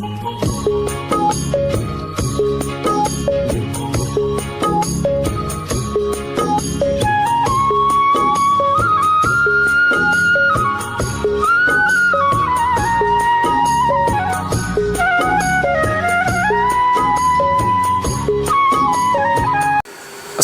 Música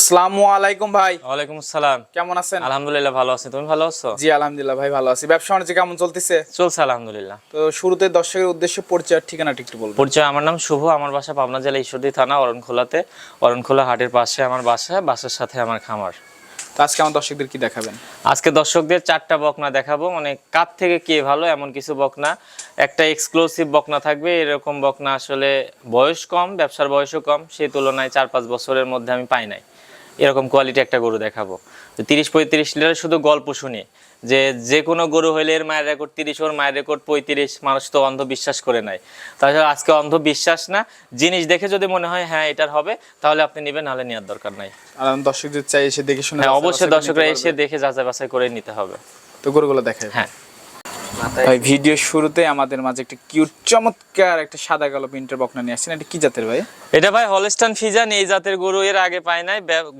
আসসালামু আলাইকুম ভাই। ওয়ালাইকুম আসসালাম। কেমন আছেন? আলহামদুলিল্লাহ ভালো আছি। তুমি ভালো আছো? জি আলহামদুলিল্লাহ ভাই ভালো আছি। ব্যবসা বাণিজ্য কেমন চলতেছে? চলছে আলহামদুলিল্লাহ। তো শুরুতে দর্শকের উদ্দেশ্যে পরিচয় ঠিকানাটি একটু বলব পরিচয় আমার নাম শুভ। আমার বাসা পাবনা জেলা ঈশ্বরদী থানা অরণখোলাতে। অরণখোলা হাটের পাশে আমার বাসা বাসার সাথে আমার খামার। তো আজকে আমার দর্শকদের কি দেখাবেন? আজকে দর্শকদের চারটা বকনা দেখাবো। মানে কার থেকে কে ভালো এমন কিছু বকনা। একটা এক্সক্লুসিভ বকনা থাকবে। এরকম বকনা আসলে বয়স কম ব্যবসার বয়সও কম। সেই তুলনায় চার পাঁচ বছরের মধ্যে আমি পাই নাই। এরকম কোয়ালিটি একটা গরু দেখাবো। তো তিরিশ পঁয়ত্রিশ লিটার শুধু গল্প শুনি যে যে কোনো গরু হইলে এর মায়ের রেকর্ড তিরিশ ওর মায়ের রেকর্ড পঁয়ত্রিশ মানুষ তো অন্ধবিশ্বাস করে নাই তাহলে আজকে অন্ধবিশ্বাস না জিনিস দেখে যদি মনে হয় হ্যাঁ এটার হবে তাহলে আপনি নেবেন নাহলে নেওয়ার দরকার নাই। আমি দর্শকদের চাই এসে দেখে শুনে হ্যাঁ অবশ্যই দর্শকরা এসে দেখে যাচাই বাছাই করে নিতে হবে। তো গরুগুলো দেখে হ্যাঁ। ভাই ভিডিও শুরুতে আমাদের মাঝে একটা কিউট চমৎকার একটা সাদা কালো প্রিন্টের বকনা নিয়ে আসছেন। এটা কি জাতের ভাই? এটা ভাই হলস্টান ফিজান এই জাতের গরু এর আগে পায় নাই।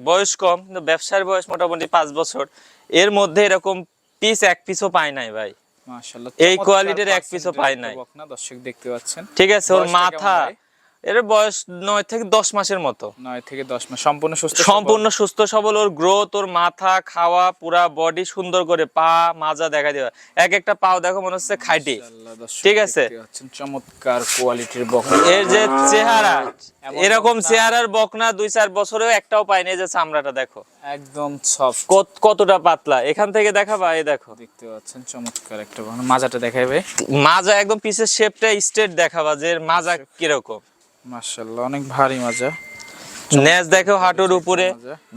বয়স কম কিন্তু ব্যবসার বয়স মোটামুটি পাঁচ বছর। এর মধ্যে এরকম পিস এক পিসও পায় নাই ভাই। মাশাআল্লাহ এই কোয়ালিটির এক পিসও পায় পাই নাই। বকনা দর্শক দেখতে পাচ্ছেন। ঠিক আছে ওর মাথা? এর বয়স নয় থেকে দশ মাসের মতো। নয় থেকে দশ মাস। সম্পূর্ণ সুস্থ সম্পূর্ণ সুস্থ সবল ওর গ্রোথ ওর মাথা খাওয়া পুরা বডি সুন্দর করে পা মাজা দেখা দেওয়া। এক একটা পাও দেখো মনে হচ্ছে খাইটি। ঠিক আছে। চমৎকার কোয়ালিটির বকনা। এর যে চেহারা এরকম চেহারার বকনা দুই চার বছরেও একটাও পাইনি যে চামড়াটা দেখো। একদম সফট কত কতটা পাতলা। এখান থেকে দেখাবা এই দেখো। দেখতে পাচ্ছেন চমৎকার একটা বকনা। মাজাটা দেখাই ভাই মাজা একদম পিসের শেপটা স্ট্রেট দেখাবা যে মাজা কীরকম। মাশাআল্লাহ অনেক ভারী মাজা। নেজ দেখো হাঁটুর উপরে।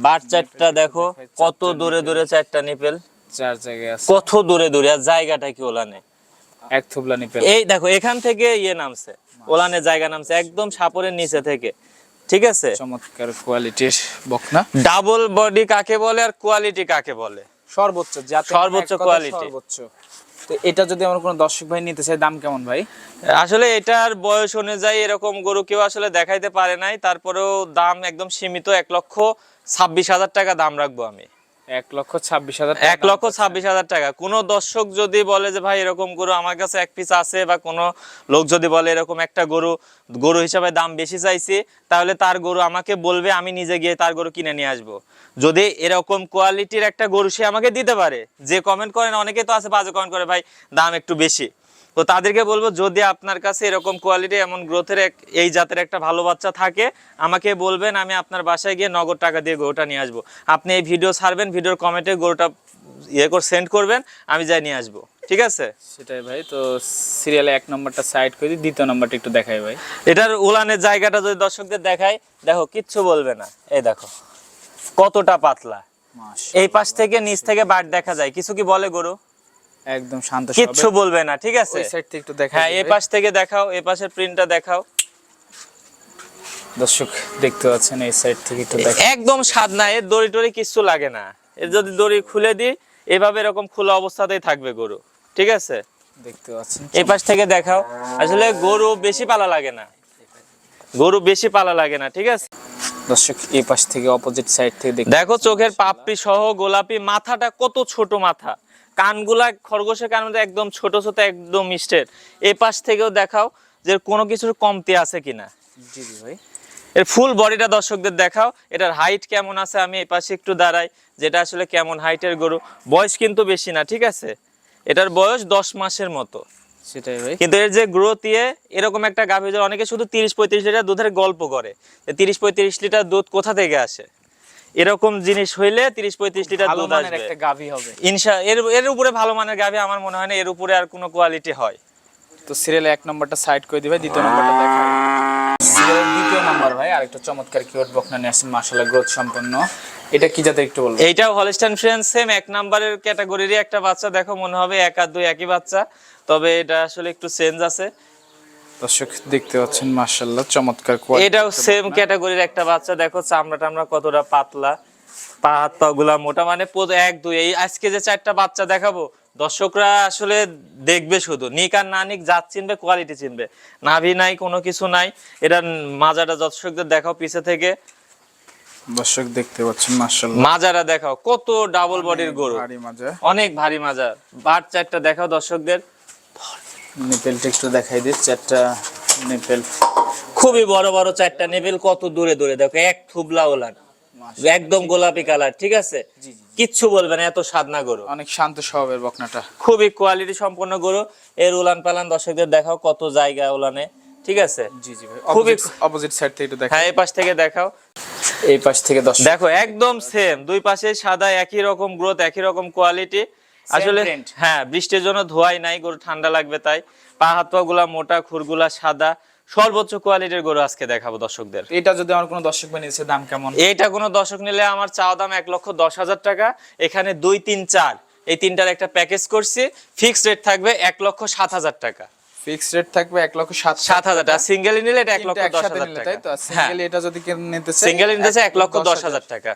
বার চারটা দেখো কত দূরে দূরে চারটা নিপেল। চার জায়গায় আছে। কত দূরে দূরে আর জায়গাটা কি ওলানে? এক থুবলা নিপেল। এই দেখো এখান থেকে ইয়ে নামছে ওলানে জায়গা নামছে একদম সাপরের নিচে থেকে ঠিক আছে? চমৎকার কোয়ালিটির বকনা। ডাবল বডি কাকে বলে আর কোয়ালিটি কাকে বলে? সর্বোচ্চ সর্বোচ্চ কোয়ালিটি। সর্বোচ্চ। তো এটা যদি আমার কোনো দর্শক ভাই নিতে চাই দাম কেমন ভাই? আসলে এটার বয়স অনুযায়ী এরকম গরু কেউ আসলে দেখাইতে পারে নাই, তারপরেও দাম একদম সীমিত, এক লক্ষ ছাব্বিশ হাজার টাকা দাম রাখব আমি। এক লক্ষ ছাব্বিশ হাজার এক লক্ষ ছাব্বিশ হাজার টাকা। কোনো দর্শক যদি বলে যে, ভাই, এরকম গরু আমার কাছে এক পিস আছে, বা কোনো লোক যদি বলে, এরকম একটা গরু গরু হিসাবে দাম বেশি চাইছি, তাহলে তার গরু আমাকে বলবে, আমি নিজে গিয়ে তার গরু কিনে নিয়ে আসব। যদি এরকম কোয়ালিটির একটা গরু সে আমাকে দিতে পারে, যে কমেন্ট করেন অনেকে তো আছে বাজে কমেন্ট করে, ভাই, দাম একটু বেশি। তো তাদেরকে বলব যদি আপনার কাছে এরকম কোয়ালিটি এমন গ্রোথের এক এই জাতের একটা ভালো বাচ্চা থাকে আমাকে বলবেন আমি আপনার বাসায় গিয়ে নগদ টাকা দিয়ে গরুটা নিয়ে আসব। আপনি এই ভিডিও ছাড়বেন ভিডিওর কমেন্টে গরুটা ইয়ে করে সেন্ড করবেন আমি যাই নিয়ে আসব। ঠিক আছে? সেটাই ভাই তো সিরিয়ালে এক নম্বরটা সাইড করে দিই দ্বিতীয় নম্বরটা একটু দেখাই ভাই। এটার উলানের জায়গাটা যদি দর্শকদের দেখাই দেখো কিচ্ছু বলবে না। এই দেখো কতটা পাতলা। এই পাশ থেকে নিচ থেকে বাট দেখা যায়। কিছু কি বলে গরু? একদম শান্ত কিচ্ছু বলবে না ঠিক আছে? ওই সাইড থেকে একটু দেখাই হ্যাঁ এই পাশ থেকে দেখাও এই পাশের প্রিন্টটা দেখাও। দর্শক দেখতে পাচ্ছেন এই সাইড থেকে একটু একদম স্বাদ না এর দড়ি টড়ি কিচ্ছু লাগে না। এর যদি দড়ি খুলে দিই এভাবে এরকম খোলা অবস্থাতেই থাকবে গরু ঠিক আছে? দেখতে পাচ্ছেন। এই পাশ থেকে দেখাও। আসলে গরু বেশি পালা লাগে না। গরু বেশি পালা লাগে না ঠিক আছে? দর্শক এই পাশ থেকে অপোজিট সাইড থেকে দেখো চোখের পাপড়ি সহ গোলাপি মাথাটা কত ছোট মাথা। কানগুলা খরগোশের কান মধ্যে একদম ছোট ছোট একদম মিস্টের এই পাশ থেকেও দেখাও যে কোনো কিছুর কমতি আছে কিনা। জি জি ভাই। এর ফুল বডিটা দর্শকদের দেখাও এটার হাইট কেমন আছে আমি এই পাশে একটু দাঁড়াই যেটা আসলে কেমন হাইটের গরু। বয়স কিন্তু বেশি না ঠিক আছে? এটার বয়স দশ মাসের মতো। সেটাই ভাই। কিন্তু এর যে গ্রোথ ইয়ে এরকম একটা গাভী যে অনেকে শুধু তিরিশ পঁয়ত্রিশ লিটার দুধের গল্প করে। তিরিশ পঁয়ত্রিশ লিটার দুধ কোথা থেকে আসে? এরকম জিনিস হইলে তিরিশ পঁয়ত্রিশ লিটার দুধ আসবে। একটা গাভী হবে। ইনশা এর এর উপরে ভালো মানের গাভী আমার মনে হয় না এর উপরে আর কোনো কোয়ালিটি হয়। তো সিরিয়ালে এক নম্বরটা সাইড করে দিবে দ্বিতীয় নম্বরটা দেখা সিরিয়ালের দ্বিতীয় নম্বর ভাই আরেকটা চমৎকার কিওয়ার্ড বকনা নিয়ে মাশাআল্লাহ গ্রোথ সম্পন্ন। এটা কি জাতের একটু বলব এইটাও হলস্টাইন ফ্রেন্ড সেম এক নাম্বারের ক্যাটাগরিরই একটা বাচ্চা দেখো মনে হবে এক আর দুই একই বাচ্চা তবে এটা আসলে একটু চেঞ্জ আছে। দর্শক দেখতে পাচ্ছেন মাশাআল্লাহ চমৎকার এটাও সেম ক্যাটাগরির একটা বাচ্চা। দেখো চামড়া টামড়া কতটা পাতলা। পা হাত পা গুলা মোটা মানে এক দুই। এই আজকে যে চারটা বাচ্চা দেখাবো দর্শকরা আসলে দেখবে শুধু। নিক আর না নিক জাত চিনবে কোয়ালিটি চিনবে। নাভি নাই কোনো কিছু নাই। এটা মাজাটা দর্শকদের দেখাও পিছে থেকে। দর্শক দেখতে পাচ্ছেন মাজারা দেখাও। কত ডাবল বডির গরু। ভারী মাজা। অনেক ভারী মাজা। বার চারটা দেখাও দর্শকদের। নিপেলটা একটু দেখাই দিই চারটা নিপেল। খুবই বড় বড় চারটা নেবেল কত দূরে দূরে দেখো এক থুবলা ওলান। একদম গোলাপি কালার ঠিক আছে? জি, জি। কিচ্ছু বলবে না এত সাদনা গরু। অনেক শান্ত স্বভাবের বকনাটা। খুবই কোয়ালিটি সম্পন্ন গরু। এর উলান পালান দর্শকদের দেখাও কত জায়গা উলানে ঠিক আছে? জি জি ভাই। খুবই- অপোজিট সাইড থেকে একটু দেখা হ্যাঁ এই পাশ থেকে দেখাও। এই পাশ থেকে দশ দেখো একদম সেম দুই পাশে সাদা একই রকম গ্রোথ একই রকম কোয়ালিটি আসলে হ্যাঁ বৃষ্টির জন্য ধোয়াই নাই গরু ঠান্ডা লাগবে তাই। পা হাত পা গুলা মোটা খুরগুলা সাদা সর্বোচ্চ কোয়ালিটির গরু আজকে দেখাবো দর্শকদের। এটা যদি আমার কোনো দর্শক বানিয়ে নিচ্ছে দাম কেমন? এইটা কোনো দর্শক নিলে আমার চাওয়া দাম এক লক্ষ দশ হাজার টাকা। এখানে দুই তিন চার এই তিনটার একটা প্যাকেজ করছি। ফিক্সড রেট থাকবে এক লক্ষ সাত হাজার টাকা। ফিক্সড রেট থাকবে এক লক্ষ সাত সাত হাজার টাকা। সিঙ্গেল নিলে এটা এক লক্ষ দশ হাজার টাকা তাই তো? হ্যাঁ। সিঙ্গেল এটা যদি নিতে সিঙ্গেল নিতেছে এক লক্ষ দশ হাজার টাকা।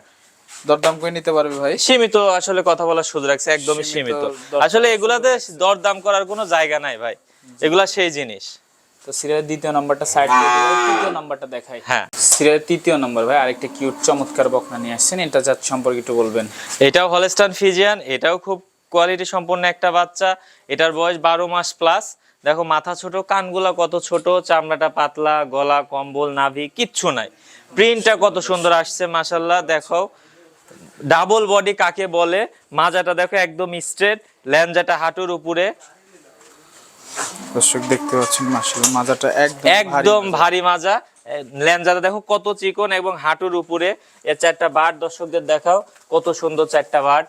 দরদাম করে নিতে পারবে ভাই। সীমিত আসলে কথা বলার সুযোগ রাখছে একদমই সীমিত আসলে এগুলাতে দর দাম করার কোনো জায়গা নাই ভাই। এগুলা সেই জিনিস। তো সিরিয়ালের দ্বিতীয় নাম্বারটা সাইড করে তৃতীয় নাম্বারটা দেখাই। হ্যাঁ। সিরিয়ালের তৃতীয় নম্বর ভাই আরেকটা কিউট চমৎকার বকনা নিয়ে আসছেন এটা জাত সম্পর্কে একটু বলবেন। এটাও হলস্টান ফিজিয়ান এটাও খুব কোয়ালিটি সম্পন্ন একটা বাচ্চা। এটার বয়স বারো মাস প্লাস দেখো মাথা ছোট কানগুলা কত ছোট চামড়াটা পাতলা গলা কম্বল নাভি কিচ্ছু নাই। প্রিন্টটা কত সুন্দর আসছে মাসাল্লাহ দেখো ডাবল বডি কাকে বলে? মাজাটা দেখো একদম স্ট্রেট ল্যাঞ্জাটা হাঁটুর উপরে। দর্শক দেখতে পাচ্ছেন মাজাটা একদম একদম ভারী মাজা। ল্যাঞ্জাটা দেখো কত চিকন এবং হাঁটুর উপরে। এর চারটা বার দর্শকদের দেখাও কত সুন্দর চারটা বার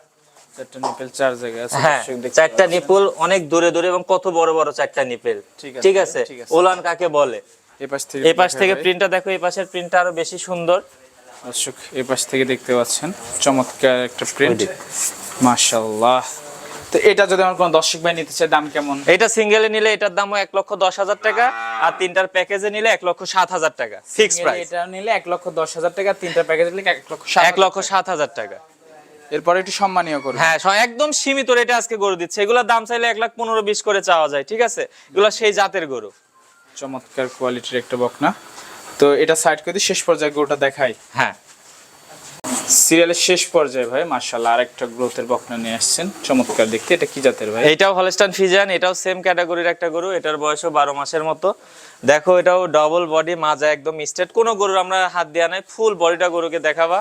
চারটা নিপেল চার জায়গায় আছে হ্যাঁ চারটা নিপুল অনেক দূরে দূরে এবং কত বড় বড় চারটা নিপেল ঠিক আছে, ঠিক আছে? ওলান কাকে বলে? পাচ্ছেন। এই পাশ থেকে এই পাশ দেখাই থেকে প্রিন্টটা দেখো এই পাশের প্রিন্টটা আরও বেশি সুন্দর। দর্শক এই পাশ থেকে দেখতে পাচ্ছেন চমৎকার একটা প্রিন্ট মাশাল্লাহ তো এটা যদি আমার কোনো দর্শক ভাই নিতে চায় দাম কেমন? এটা সিঙ্গেলে নিলে এটার দামও এক লক্ষ দশ হাজার টাকা আর তিনটার প্যাকেজে নিলে এক লক্ষ সাত হাজার টাকা ফিক্স প্রাইস এটা নিলে এক লক্ষ দশ হাজার টাকা তিনটা প্যাকেজ নিলে এক লক্ষ এক লক্ষ সাত হাজার টাকা। এরপরে একটু সম্মানীয় করবে হ্যাঁ একদম সীমিত রেটে আজকে গরু দিচ্ছে। এগুলোর দাম চাইলে এক লাখ পনেরো বিশ করে চাওয়া যায় ঠিক আছে? এগুলো সেই জাতের গরু। চমৎকার কোয়ালিটির একটা বকনা। তো এটা সাইড করে দিয়ে শেষ পর্যায়ে গরুটা দেখাই। হ্যাঁ। সিরিয়ালের শেষ পর্যায়ে ভাই মার্শাল্লাহ আরেকটা গ্রোথের বকনা নিয়ে আসছেন। চমৎকার দেখতে এটা কি জাতের ভাই? এটাও হলস্টান ফিজান এটাও সেম ক্যাটাগরির একটা গরু এটার বয়সও বারো মাসের মতো। দেখো এটাও ডবল বডি মাজা একদম স্ট্রেট কোনো গরুর আমরা হাত দেওয়া নাই ফুল বডিটা গরুকে দেখাবা।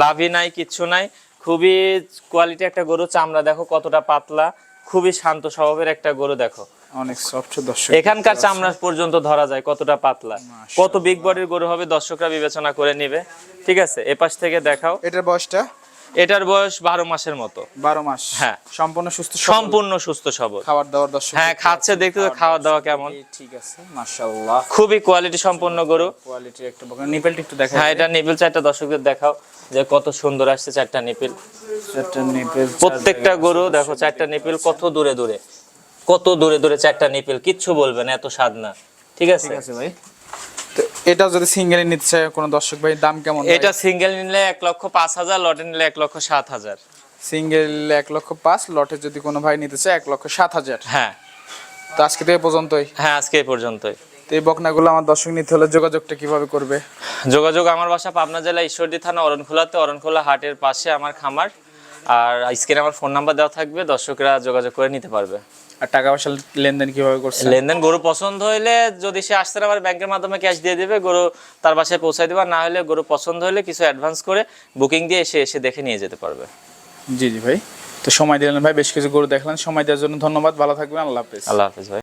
লাভই নাই কিচ্ছু নাই। খুবই কোয়ালিটি একটা গরু চামড়া দেখো কতটা পাতলা। খুবই শান্ত স্বভাবের একটা গরু দেখো। অনেক সফট দর্শক এখানকার চামড়া পর্যন্ত ধরা যায় কতটা পাতলা। কত বিগ বডির গরু হবে দর্শকরা বিবেচনা করে নিবে। ঠিক আছে এপাশ থেকে দেখাও। এটার বয়সটা? এটার বয়স বারো মাসের মতো। বারো মাস। হ্যাঁ। সম্পূর্ণ সুস্থ সম্পূর্ণ সুস্থ সবল। খাবার দাবার দর্শক হ্যাঁ খাচ্ছে দেখতে তো খাওয়া দাওয়া কেমন। ঠিক আছে মাশাআল্লাহ। খুবই কোয়ালিটি সম্পন্ন গরু। কোয়ালিটি একটা নিপেলটা একটু দেখা হ্যাঁ এটা নিপিল চারটা দর্শকদের দেখাও যে কত সুন্দর আসছে চারটা নিপিল চারটা নিপেল প্রত্যেকটা গরু দেখো চারটা নিপিল কত দূরে দূরে। কত দূরে দূরে চারটা নিপিল কিচ্ছু বলবে না এত স্বাদ না। ঠিক আছে? ঠিক আছে ভাই। এটা যদি সিঙ্গেলে নিতে চায় কোনো দর্শক ভাই দাম কেমন এটা সিঙ্গেল নিলে এক লক্ষ পাঁচ হাজার লটে নিলে এক লক্ষ সাত হাজার। সিঙ্গেল এক লক্ষ পাঁচ লটে যদি কোনো ভাই নিতে চায় এক লক্ষ সাত হাজার। হ্যাঁ। তো আজকে তো এই পর্যন্তই। হ্যাঁ আজকে এই পর্যন্তই। তো এই বকনাগুলো আমার দর্শক নিতে হলে যোগাযোগটা কীভাবে করবে? যোগাযোগ আমার বাসা পাবনা জেলা ঈশ্বরদী থানা অরণখোলাতে অরণখোলা হাটের পাশে আমার খামার। আর স্ক্রিনে আমার ফোন নাম্বার দেওয়া থাকবে দর্শকরা যোগাযোগ করে নিতে পারবে। আর টাকা পয়সা লেনদেন কীভাবে করছে? লেনদেন গরু পছন্দ হইলে যদি সে আসতে আবার ব্যাংকের মাধ্যমে ক্যাশ দিয়ে দেবে গরু তার বাসায় পৌঁছায় দেবে না হলে গরু পছন্দ হলে কিছু অ্যাডভান্স করে বুকিং দিয়ে এসে এসে দেখে নিয়ে যেতে পারবে। জি জি ভাই। তো সময় দিলেন ভাই বেশ কিছু গরু দেখলেন। সময় দেওয়ার জন্য ধন্যবাদ। ভালো থাকবেন। আল্লাহ হাফেজ। আল্লাহ হাফিজ ভাই।